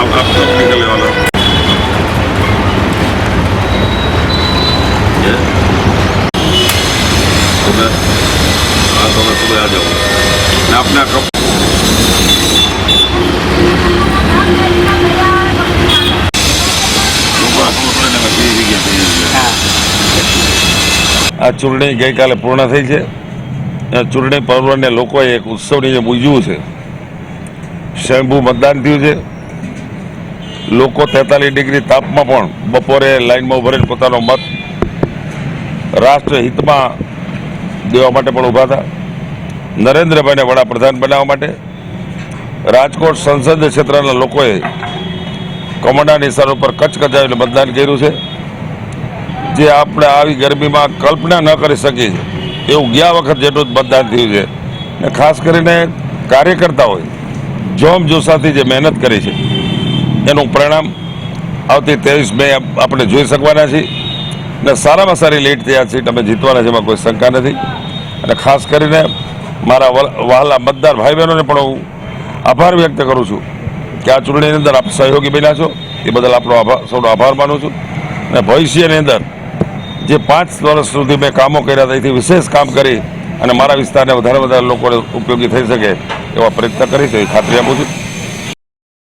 आप आप निकलने वाला। ये। सुबह हाँ सुबह सुबह आ जाओ मैं अपना कप આ ચૂંટણી ગઈકાલે પૂર્ણ થઈ છે. ચૂંટણી પર્વને લોકોએ એક ઉત્સવની જેમ ઉજવ્યું છે શંભુ મતદાન થયું છે. લોકો તેતાલીસ ડિગ્રી તાપમાં પણ બપોરે લાઈનમાં ઊભા પોતાનો મત રાષ્ટ્રહિતમાં દેવા માટે પણ ઊભા હતા નરેન્દ્રભાઈને વડાપ્રધાન બનાવવા માટે રાજકોટ સંસદીય ક્ષેત્રના લોકોએ કમળના નિશાન ઉપર કચ્છ કચાવીને મતદાન કર્યું છે. જે આપણે આવી ગરમીમાં કલ્પના ન કરી શકી એવું ગયા વખત જેટલું જ મતદાન થયું છે. ને ખાસ કરીને કાર્યકર્તાઓએ જોમ જોશાથી જે મહેનત કરી છે એનું પરિણામ આવતી ત્રેવીસ મે આપણે જોઈ શકવાના છીએ. ને સારામાં સારી લીડ આ છે, તમે જીતવાના છે, એમાં કોઈ શંકા નથી. અને ખાસ કરીને મારા વહાલા મતદાર ભાઈ બહેનોને પણ હું આભાર વ્યક્ત કરું છું કે આ ચૂંટણીની અંદર આપ સહયોગી બન્યા છો. એ બદલ આપણો આભાર સૌનો આભાર માનું છું. અને ભવિષ્યની અંદર જે પાંચ વર્ષ સુધી મેં કામો કર્યા હતા, એથી વિશેષ કામ કરી અને મારા વિસ્તારને વધારે વધારે લોકોને ઉપયોગી થઈ શકે એવા પ્રયત્ન કરીશ, એવી ખાતરી આપું છું.